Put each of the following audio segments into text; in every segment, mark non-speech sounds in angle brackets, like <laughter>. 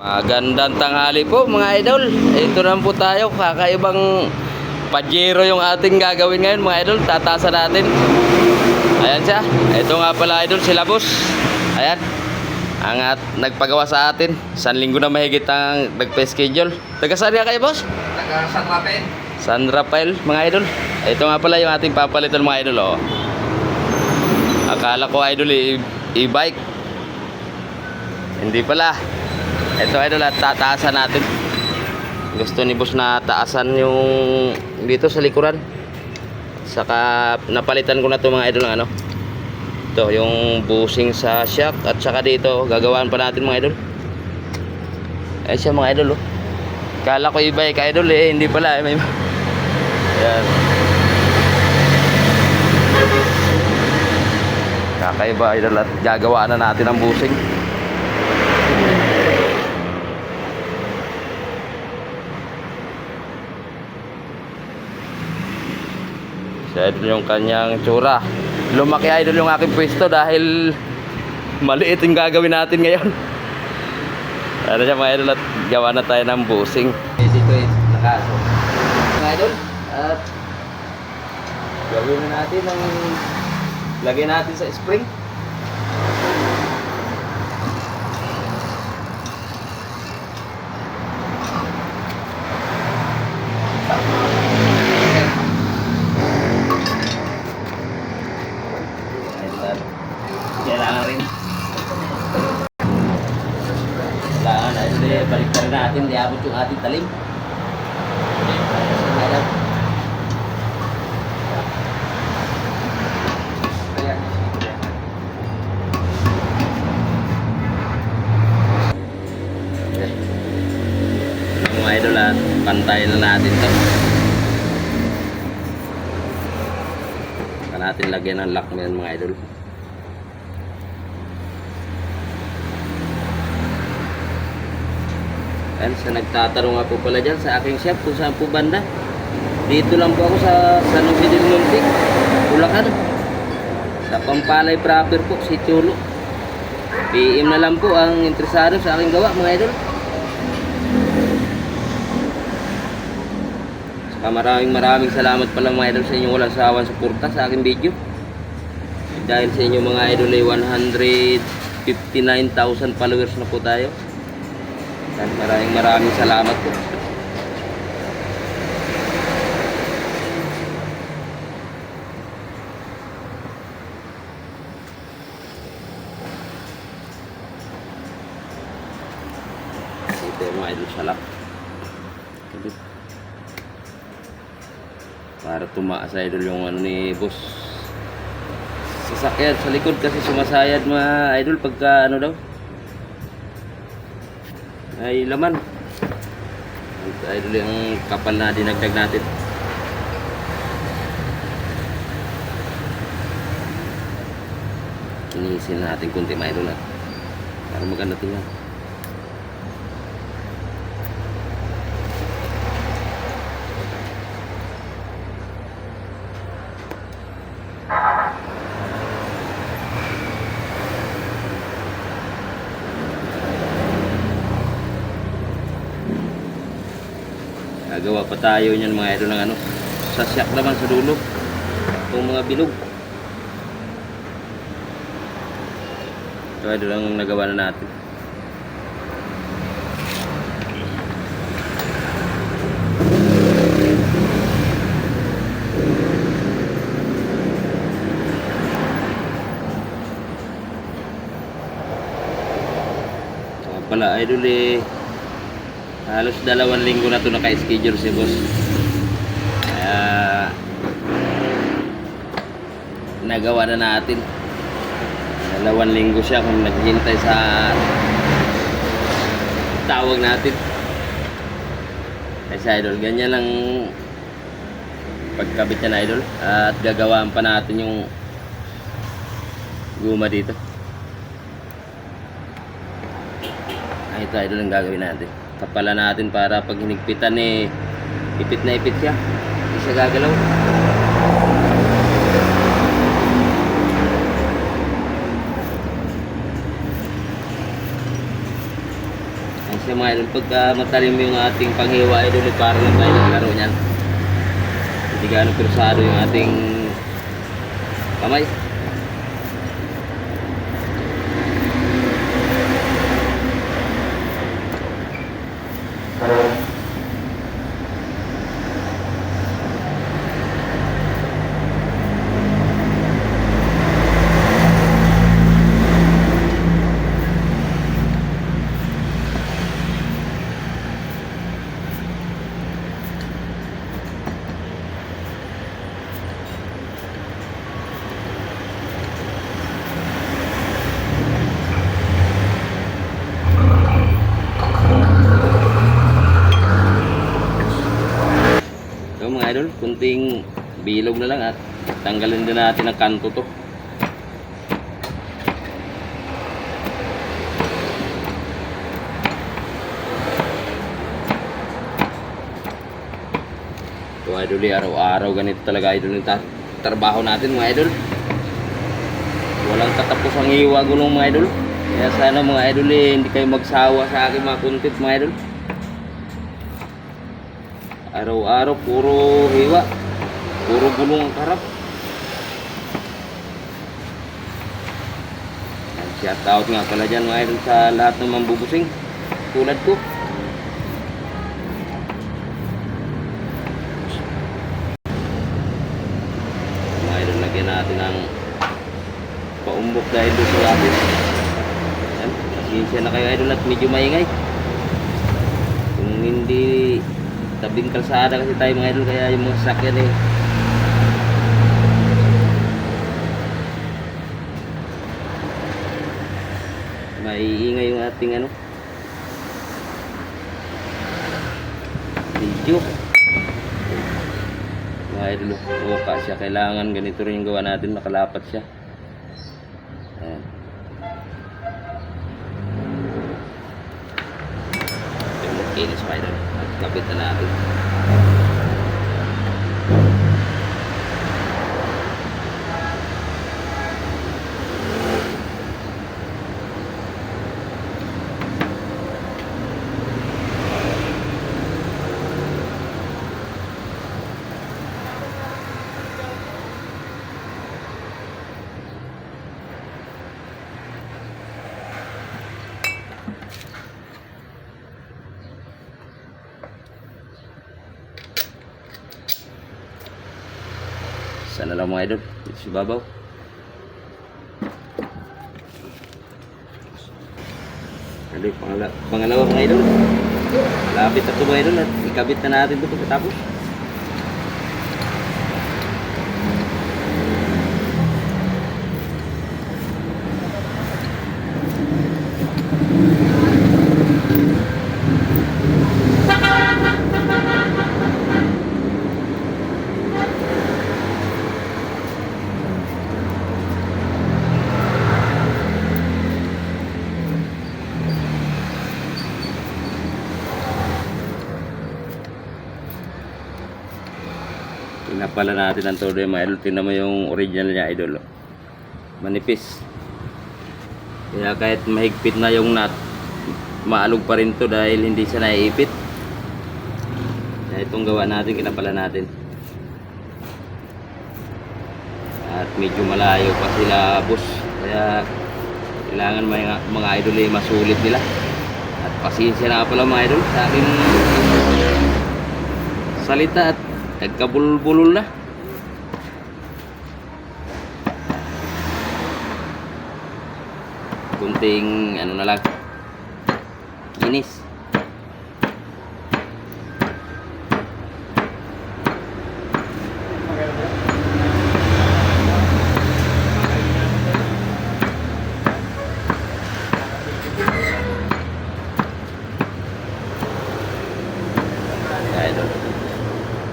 Magandang tanghali po mga idol. Ito naman po tayo, kakaibang pajero yung ating gagawin ngayon mga idol. Tatasan natin. Ayan siya. Ito nga pala idol, sila boss. Ayan. Ang at nagpagawa sa atin. San linggo na mahigit ang nagpa-schedule. Taga saan nga kayo boss? Taga San Rafael. San Rafael mga idol. Ito nga pala yung ating papalitan mga idol. Oh. Akala ko idol e-bike. Hindi pala. Ito idol at tataasan natin. Gusto ni boss na taasan yung dito sa likuran. Saka napalitan ko na to mga idol ng ano. Ito yung busing sa shock at saka dito gagawin pa natin mga idol. Ayan siya mga idol oh. Kala ko e-bike idol eh, hindi pala eh. May... Yan. Kakaiba idol at gagawa na natin ang busing. Siya idol yung kanyang tsura. Lumaki idol yung aking pwesto dahil maliit yung gagawin natin ngayon. <laughs> Ano siya mga idol at gawa na tayo ng busing. Dito eh, nakaso. Mga idol, at gawin na natin ang lagay natin sa spring. Ayan, Kailangan rin. Kailangan na ito eh, balik na rin natin, liabot yung ating talim. Mga idol at pantay na natin to. Saka natin lagyan ng lock mga idol. Ayan, sa nagtatanong nga pala dyan sa aking chef kung saan po banda. Dito lang po ako sa San Jose del Monte, Bulacan. Sa Pampalay proper po, si Chulo. PM na lang po ang interesado sa aking gawa mga idol. Saka maraming maraming salamat pala mga idol sa inyong walang sawang suporta sa aking video. Dahil sa inyo mga idol ay 159,000 followers na po tayo. Yan, maraming maraming salamat po. Ito yung mga idol sa lock. Ito. Para tumaas idol yung ano ni boss. Sasakyan sa likod kasi sumasayad mga idol pagka ano daw ay laman. Idol yung kapal na dinagdag natin. Inisin natin kunti mga idol na. Para maganda tingnan. Gagawa pa tayo niyan mga idol ng ano. Sasyak naman sa dulo. Itong mga bilog. Ito idol ang nagawa na natin. Pala idol eh Halos dalawang linggo na to naka-schedule si boss. Kaya nagawa na natin. Dalawang linggo siya kung naghihintay sa tawag natin. Kasi idol, ganyan lang pagkabit na idol. At gagawaan pa natin yung guma dito. Ay, ito idol ang gagawin natin kapalan natin para pag hinigpitan eh ipit na ipit siya hindi siya gagalaw Ayan siya mga idol. Pagka matalim yung ating panghiwa idol, eh, parang lang tayo naglaro niyan. Hindi gaano krusado yung ating kamay. So mga idol, kunting bilog na lang at tanggalin din natin ang kanto to. So idol, eh, araw-araw ganito talaga idol yung trabaho natin mga idol. Walang tatapos ang iwa gulong mga idol. Kaya sana mga idol eh, hindi kayo magsawa sa aking mga content mga idol. Araw-araw puro hiwa. Puro gulong karap. Shout out nga pala dyan mga idol sa lahat ng mambubusing. Tulad ko. Mga idol, lagyan natin ng paumbok dahil doon sa lapis. Yan, pasensya na kayo idol at medyo maingay. Kung hindi tabing kalsada kasi tayo mga idol kaya yung mga sasakyan eh. Maiingay yung ating ano? Video. Mga idol buka siya. Kailangan ganito rin yung gawa natin. Nakalapat siya. Ayan. makinis pa idol kapit na natin lang mga idol. Dito si babaw. Ano yung pangala pangalawa mga idol? Malapit na ito mga idol at ikabit na natin ito pagkatapos Pinapala natin ang todo yung mga idol. Tingnan mo yung original niya idol. Manipis. Kaya kahit mahigpit na yung nut, maalog pa rin to dahil hindi siya naiipit. Kaya itong gawa natin, kinapala natin. At medyo malayo pa sila boss. Kaya kailangan mga, mga idol ay masulit nila. At pasensya na pala mga idol sa aking salita at nagkabulbulol na. Kunting ano na lang. Inis. Mga idol.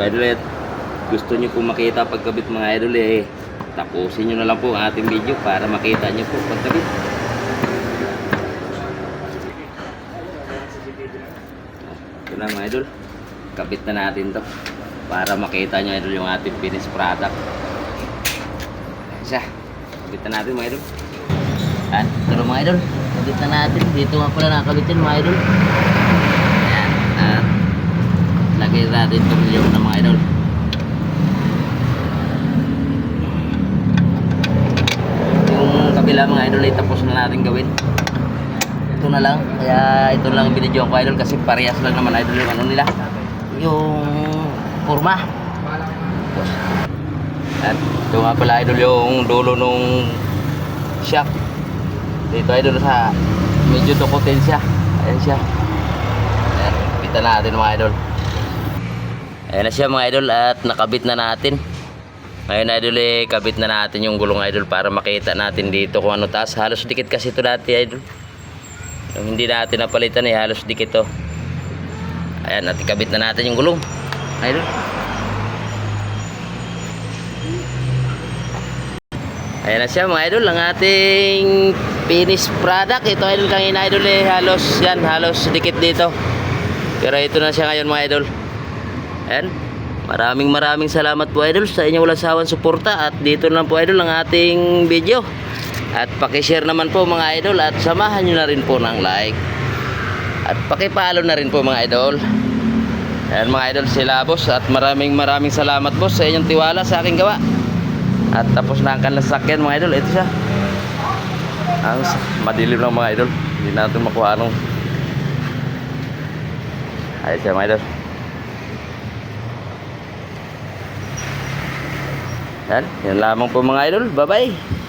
So, idol, gusto nyo po makita pagkabit mga idol eh, tapusin nyo na lang po ang ating video para makita nyo po pagkabit. Ito na mga idol. Kabit na natin to para makita nyo idol yung ating finished product. Isa. Kabit na natin mga idol. At ito mga idol. Kabit na natin. Dito nga pala nakakabit yan mga idol. Lagyan natin tornilyo ng mga idol. Yung kabila mga idol ay tapos na natin gawin. Ito na lang. Kaya ito lang binidyo ko idol kasi parehas lang naman idol yung ano nila. Yung. Tapos, at ito nga pala idol yung dulo nung shock. Dito idol sa medyo tukutin siya. Ayan siya. Ayan, kita natin mga idol. Ayan na siya mga idol at nakabit na natin. Ngayon idol eh, kabit na natin yung gulong idol para makita natin dito kung ano taas. Halos dikit kasi ito dati idol. Yung hindi natin napalitan eh, halos dikit to. Ayan, at ikabit na natin yung gulong. Idol. Ayan na siya mga idol, ang ating finished product. Ito idol kanina idol eh, halos yan, halos dikit dito. Pero ito na siya ngayon mga idol. Ayan. Maraming maraming salamat po idol sa inyong walang sawang suporta at dito na po idol ang ating video. At paki-share naman po mga idol at samahan nyo na rin po ng like. At paki-follow na rin po mga idol. Ayan mga idol sila boss at maraming maraming salamat boss sa inyong tiwala sa aking gawa. At tapos na ang sasakyan mga idol. Ito siya. Ang madilim lang mga idol. Hindi natin makuha anong. Ayos siya mga idol. Yan, yan lamang po mga idol. Bye-bye.